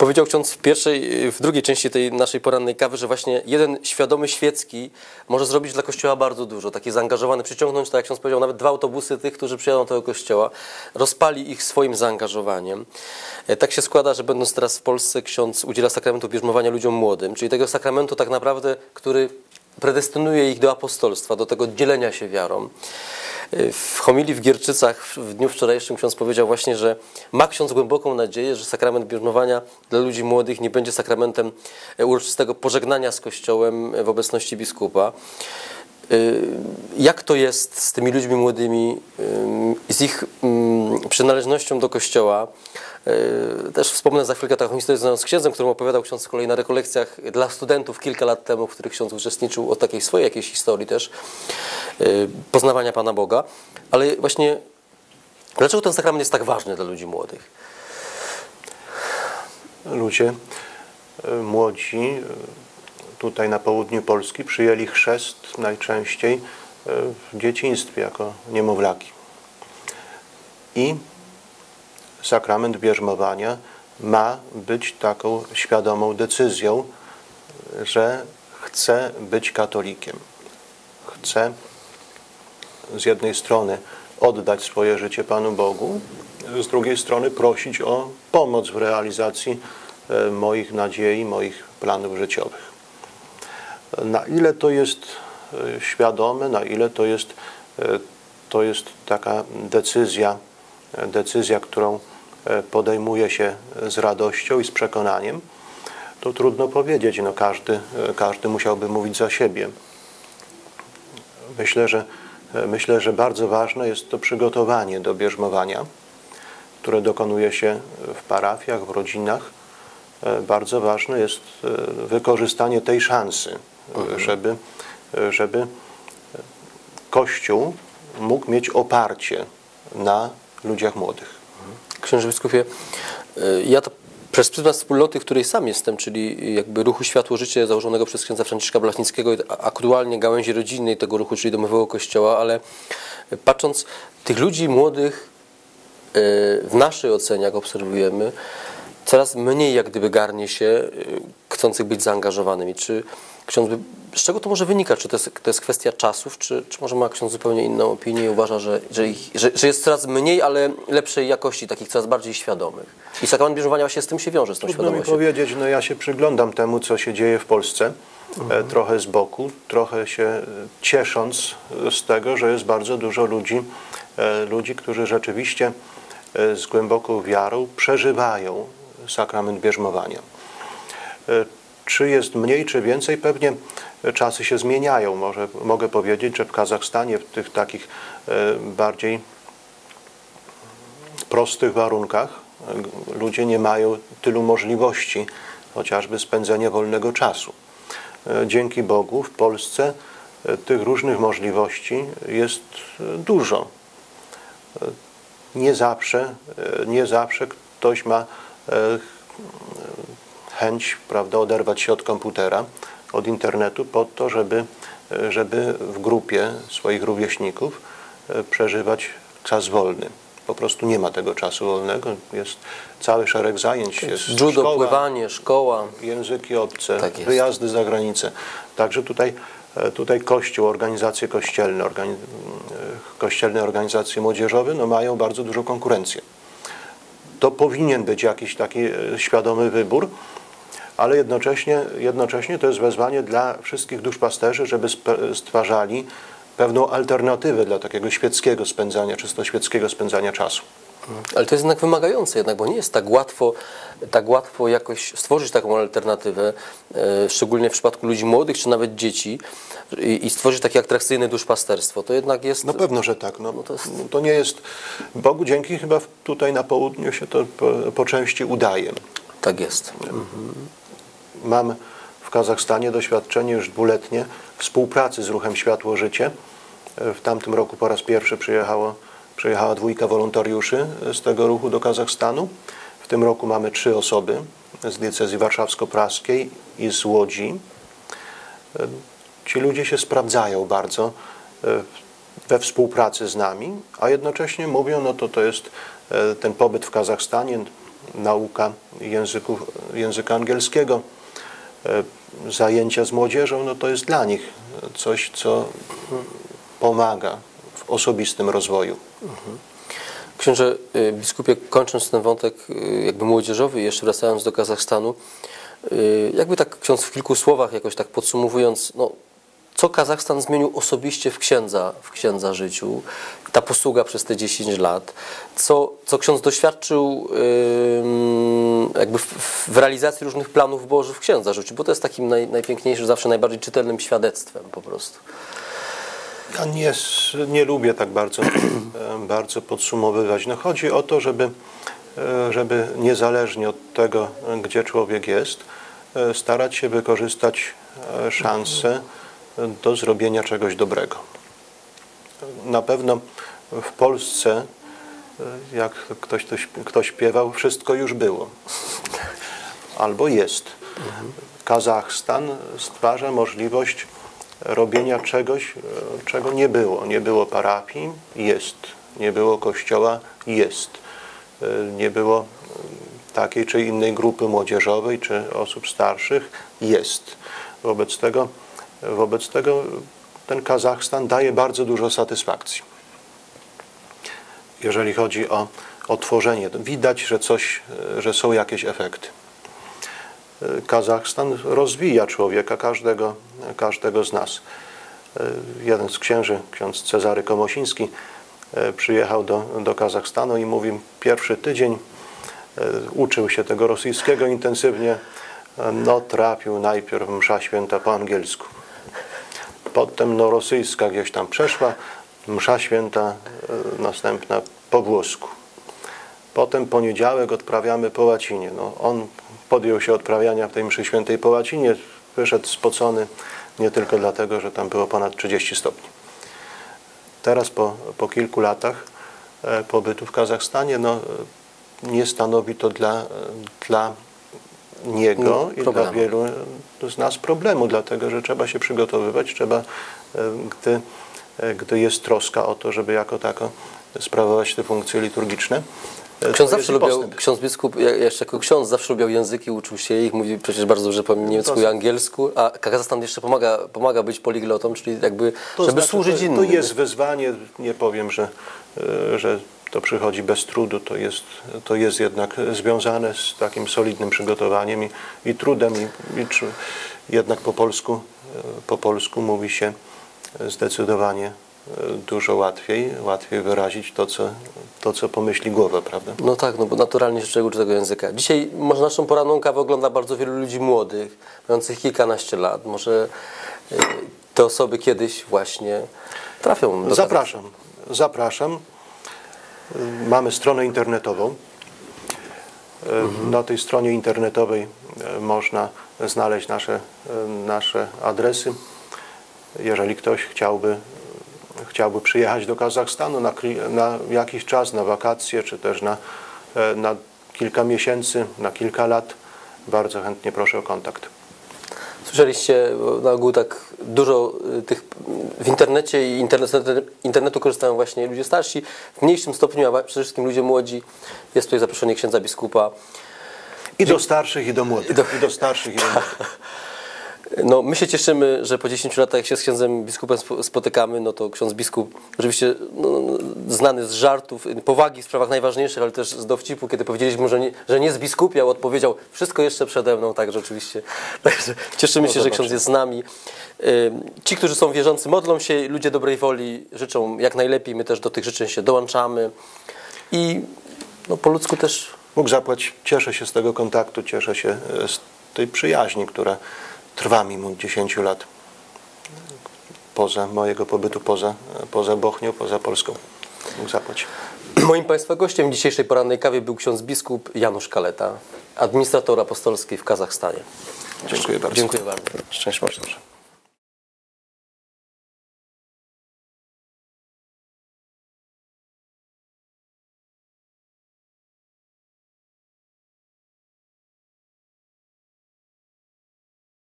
Powiedział ksiądz w pierwszej, w drugiej części tej naszej porannej kawy, że właśnie jeden świadomy świecki może zrobić dla Kościoła bardzo dużo, taki zaangażowany, przyciągnąć, tak jak ksiądz powiedział, nawet dwa autobusy tych, którzy przyjadą do tego Kościoła, rozpali ich swoim zaangażowaniem. E, Tak się składa, że będąc teraz w Polsce, ksiądz udziela sakramentu bierzmowania ludziom młodym, czyli tego sakramentu tak naprawdę, który predestynuje ich do apostolstwa, do tego dzielenia się wiarą. W homilii w Gierczycach w dniu wczorajszym ksiądz powiedział właśnie, że ma ksiądz głęboką nadzieję, że sakrament bierzmowania dla ludzi młodych nie będzie sakramentem uroczystego pożegnania z Kościołem w obecności biskupa. Y, Jak to jest z tymi ludźmi młodymi, y, z ich przynależnością do Kościoła? Y, Też wspomnę za chwilkę taką historię związaną z księdzem, którą opowiadał ksiądz z kolei na rekolekcjach dla studentów kilka lat temu, w których ksiądz uczestniczył, o takiej swojej jakiejś historii też, y, poznawania Pana Boga. Ale właśnie, dlaczego ten sakrament jest tak ważny dla ludzi młodych? Ludzie e, młodzi e, tutaj na południu Polski przyjęli chrzest najczęściej e, w dzieciństwie jako niemowlaki. I sakrament bierzmowania ma być taką świadomą decyzją, że chce być katolikiem. Chce z jednej strony oddać swoje życie Panu Bogu, z drugiej strony prosić o pomoc w realizacji e, moich nadziei, moich planów życiowych. Na ile to jest e, świadome, na ile to jest, e, to jest taka decyzja, decyzja, którą e, podejmuje się z radością i z przekonaniem, to trudno powiedzieć. No każdy, e, każdy musiałby mówić za siebie. Myślę, że, e, myślę, że bardzo ważne jest to przygotowanie do bierzmowania, które dokonuje się w parafiach, w rodzinach. Bardzo ważne jest wykorzystanie tej szansy, e, żeby, żeby Kościół mógł mieć oparcie na ludziach młodych. Księże biskupie, y, ja to przez pryzmat wspólnoty, w której sam jestem, czyli jakby ruchu Światło Życie założonego przez księdza Franciszka Blachnickiego, aktualnie gałęzi rodzinnej tego ruchu, czyli domowego kościoła, ale patrząc tych ludzi młodych y, w naszej ocenie, jak obserwujemy, coraz mniej jak gdyby garnie się y, chcących być zaangażowanymi. Czy ksiądz by, z czego to może wynikać? Czy to jest, to jest kwestia czasów, czy, czy może ma ksiądz zupełnie inną opinię i uważa, że, że, ich, że, że jest coraz mniej, ale lepszej jakości, takich coraz bardziej świadomych? I sakrament bierzmowania właśnie z tym się wiąże, z tą Trudno mi świadomością. powiedzieć, no ja się przyglądam temu, co się dzieje w Polsce, e, trochę z boku, trochę się e, ciesząc z tego, że jest bardzo dużo ludzi, e, ludzi, którzy rzeczywiście z głęboką wiarą przeżywają sakrament bierzmowania. Czy jest mniej, czy więcej? Pewnie czasy się zmieniają. Może mogę powiedzieć, że w Kazachstanie w tych takich e, bardziej prostych warunkach ludzie nie mają tylu możliwości, chociażby spędzenia wolnego czasu. E, Dzięki Bogu w Polsce e, tych różnych możliwości jest dużo. Nie zawsze, nie zawsze ktoś ma chęć prawda, oderwać się od komputera, od internetu po to, żeby, e, żeby w grupie swoich rówieśników e, przeżywać czas wolny. Po prostu nie ma tego czasu wolnego. Jest cały szereg zajęć. Jest Judo, szkoła, pływanie, szkoła. języki obce, Tak wyjazdy za granicę. Także tutaj, e, tutaj Kościół, organizacje kościelne, organi- kościelne organizacje młodzieżowe no mają bardzo dużą konkurencję. To powinien być jakiś taki świadomy wybór, ale jednocześnie, jednocześnie to jest wezwanie dla wszystkich duszpasterzy, żeby stwarzali pewną alternatywę dla takiego świeckiego spędzania, czysto świeckiego spędzania czasu. Ale to jest jednak wymagające jednak, bo nie jest tak łatwo, tak łatwo jakoś stworzyć taką alternatywę, e, szczególnie w przypadku ludzi młodych czy nawet dzieci i, stworzyć takie atrakcyjne duszpasterstwo. To jednak jest... No pewno, że tak. No, to to, jest- to nie jest, Bogu dzięki chyba tutaj na południu się to po, po części udaje. Tak jest. Mam w Kazachstanie doświadczenie już dwuletnie współpracy z ruchem Światło Życie. W tamtym roku po raz pierwszy przyjechało, przyjechała dwójka wolontariuszy z tego ruchu do Kazachstanu. W tym roku mamy trzy osoby z diecezji warszawsko-praskiej i z Łodzi. Ci ludzie się sprawdzają bardzo e, we współpracy z nami, a jednocześnie mówią, no to to jest e, ten pobyt w Kazachstanie, nauka języków, języka angielskiego, e, zajęcia z młodzieżą, no to jest dla nich coś, co pomaga w osobistym rozwoju. Książę y, biskupie, kończąc ten wątek y, jakby młodzieżowy, jeszcze wracając do Kazachstanu, y, jakby tak ksiądz w kilku słowach jakoś tak podsumowując, no, co Kazachstan zmienił osobiście w księdza, w księdza życiu, ta posługa przez te 10 lat, co, co ksiądz doświadczył ym, jakby w, w realizacji różnych planów Bożych w księdza życiu, bo to jest takim naj, najpiękniejszym, zawsze najbardziej czytelnym świadectwem po prostu. Ja nie, nie lubię tak bardzo, bardzo podsumowywać. No chodzi o to, żeby, e, żeby niezależnie od tego, gdzie człowiek jest, e, starać się wykorzystać e, szansę do zrobienia czegoś dobrego. Na pewno w Polsce, jak ktoś, ktoś, ktoś śpiewał, wszystko już było. Albo jest. Kazachstan stwarza możliwość robienia czegoś, czego nie było. Nie było parafii, jest. Nie było kościoła, jest. Nie było takiej czy innej grupy młodzieżowej, czy osób starszych, jest. Wobec tego, wobec tego ten Kazachstan daje bardzo dużo satysfakcji. Jeżeli chodzi o, o tworzenie, widać, że, coś, że są jakieś efekty. Kazachstan rozwija człowieka, każdego, każdego z nas. Jeden z księży, ksiądz Cezary Komosiński, przyjechał do, do Kazachstanu i mówi, pierwszy tydzień uczył się tego rosyjskiego intensywnie, no trafił najpierw msza święta po angielsku. Potem no rosyjska gdzieś tam przeszła, msza święta następna po włosku. Potem poniedziałek odprawiamy po łacinie. No, on podjął się odprawiania tej mszy świętej po łacinie, wyszedł spocony nie tylko dlatego, że tam było ponad 30 stopni. Teraz po, po kilku latach e, pobytu w Kazachstanie no, nie stanowi to dla, dla niego i Problemu. dla wielu z nas problemu, dlatego że trzeba się przygotowywać, trzeba, e, gdy, e, gdy jest troska o to, żeby jako tako sprawować te funkcje liturgiczne. e, Ksiądz zawsze postęp. ksiądz biskup, jeszcze jako ksiądz zawsze lubiał języki, uczył się ich, mówi przecież bardzo dobrze po niemiecku i angielsku, a Kazachstan jeszcze pomaga, pomaga być poliglotą, czyli jakby, To żeby znaczy, służyć innym. To jest wyzwanie, nie powiem, że, że to przychodzi bez trudu, to jest, to jest jednak związane z takim solidnym przygotowaniem i, i trudem i, i tr- jednak po polsku, e, po polsku mówi się zdecydowanie e, dużo łatwiej, łatwiej wyrazić to, co, to, co pomyśli głowa, prawda? No tak, no bo naturalnie się człowiek uczy tego języka. Dzisiaj może naszą poranną kawę ogląda bardzo wielu ludzi młodych, mających kilkanaście lat. Może y, te osoby kiedyś właśnie trafią do Zapraszam, zapraszam. Mamy stronę internetową. Y, Na tej stronie internetowej y, można znaleźć nasze, y, nasze adresy. Jeżeli ktoś chciałby, chciałby przyjechać do Kazachstanu na, na jakiś czas, na wakacje, czy też na, e, na kilka miesięcy, na kilka lat, bardzo chętnie proszę o kontakt. Słyszeliście bo na ogół tak dużo y, tych w internecie i internet, internetu korzystają właśnie ludzie starsi, w mniejszym stopniu, a przede wszystkim ludzie młodzi. Jest tutaj zaproszenie księdza biskupa. I do starszych, i do młodych. I do starszych, i do młodych. No, my się cieszymy, że po 10 latach, jak się z księdzem biskupem spo- spotykamy, no to ksiądz biskup, oczywiście no, no, znany z żartów, y, powagi w sprawach najważniejszych, ale też z dowcipu, kiedy powiedzieliśmy że nie, że nie zbiskupiał, odpowiedział, wszystko jeszcze przede mną, tak rzeczywiście. Także cieszymy się, że ksiądz jest z nami. Y, Ci, którzy są wierzący, modlą się, ludzie dobrej woli życzą jak najlepiej, my też do tych życzeń się dołączamy i no, po ludzku też Bóg zapłać, cieszę się z tego kontaktu, cieszę się e, z tej przyjaźni, która trwa mimo 10 lat poza mojego pobytu poza, poza Bochnią, poza Polską. Bóg zapłać. Moim Państwa gościem dzisiejszej porannej kawie był ksiądz biskup Janusz Kaleta, administrator apostolski w Kazachstanie. Dziękuję bardzo. Dziękuję bardzo. Szczęść Boże.